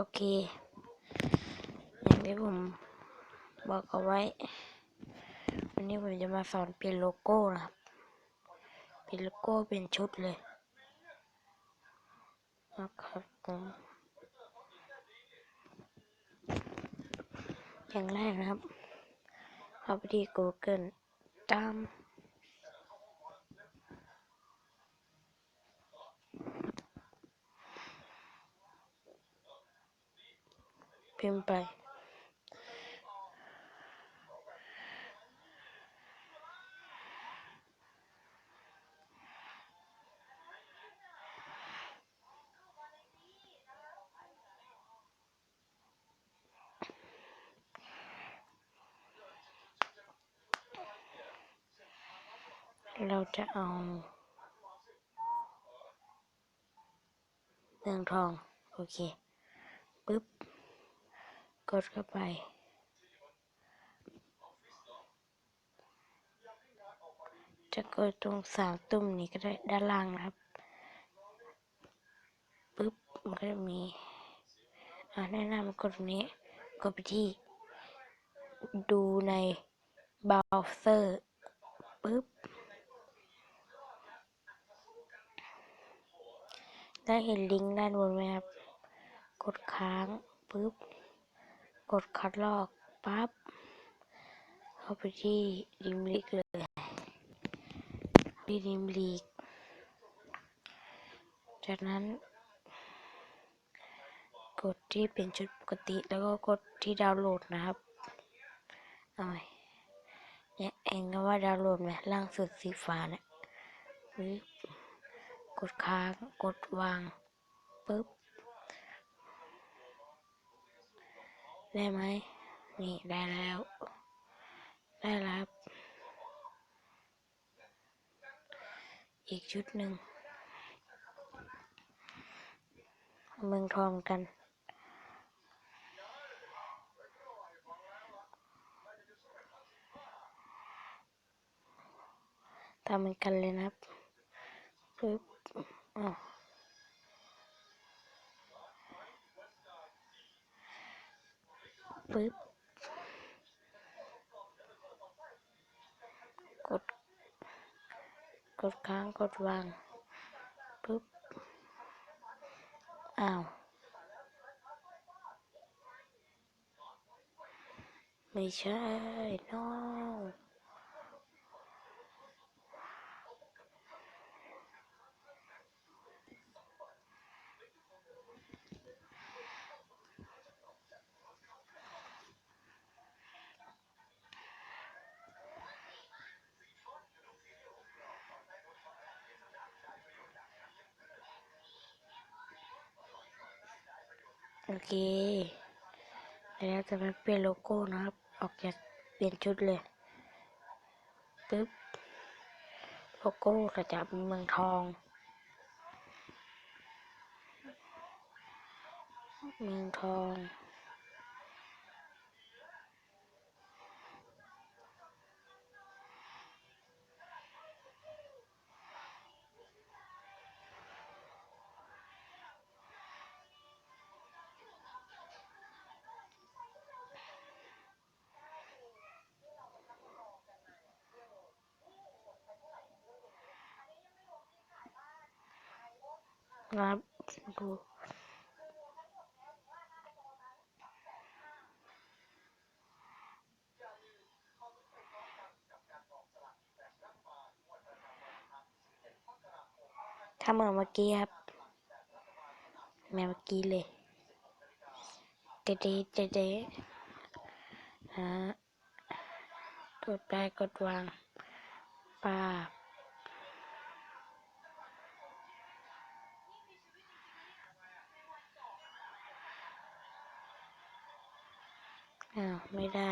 โอเคอย่างที่ผมบอกเอาไว้ วันนี้ผมจะมาสอนเปลี่ยนโลโก้นะครับเปลี่ยนโลโก้เป็นชุดเลยนะครับผมอย่างแรกนะครับ เข้าไปที่ Google ตาม พิมพ์ไป เราจะเอาเมืองทอง โอเคปึ๊บ กดเข้าไปจะกดตรงสามตุ่มนี้ก็ได้ด้านล่างนะครับปึ๊บมันก็จะมีอ่าแนะนำกดนี้กดไปที่ ดูในเบราว์เซอร์ปึ๊บได้เห็นลิงก์ด้านบนไหมครับ กดค้างปึ๊บ กดคัดลอกปั๊บเข้าไปที่ดิมลิกเลยที่ดิมลิกจากนั้น กดที่เป็นชุดปกติแล้วก็กดที่ดาวน์โหลดนะครับเอาใหมเนี่ยเองก็ว่าดาวน์โหลดไหมล่างสุดสีฟ้าเนี่ยกดค้างกดวางปึ๊บ ได้ไหม นี่ได้แล้ว ได้รับ อีกชุดหนึ่ง เมืองทองกันทำเหมือนกันเลยนะครับปึ๊บอ้าว ปึ๊บกด กดค้างกดวางปึ๊บ อ้าว ไม่ใช่น้อง โอเคแล้วจะมาเปลี่ยนโลโก้นะครับ ออกจากเปลี่ยนชุดเลยปึ๊บโลโก้ก็จะเป็นเมืองทอง เมืองทอง นะครับดูทำเหมือนเมื่อกี้ครับแม่เมื่อกี้เลยเดเดเดเดฮะกดไปกดวางป้าบ อ้าว ไม่ได้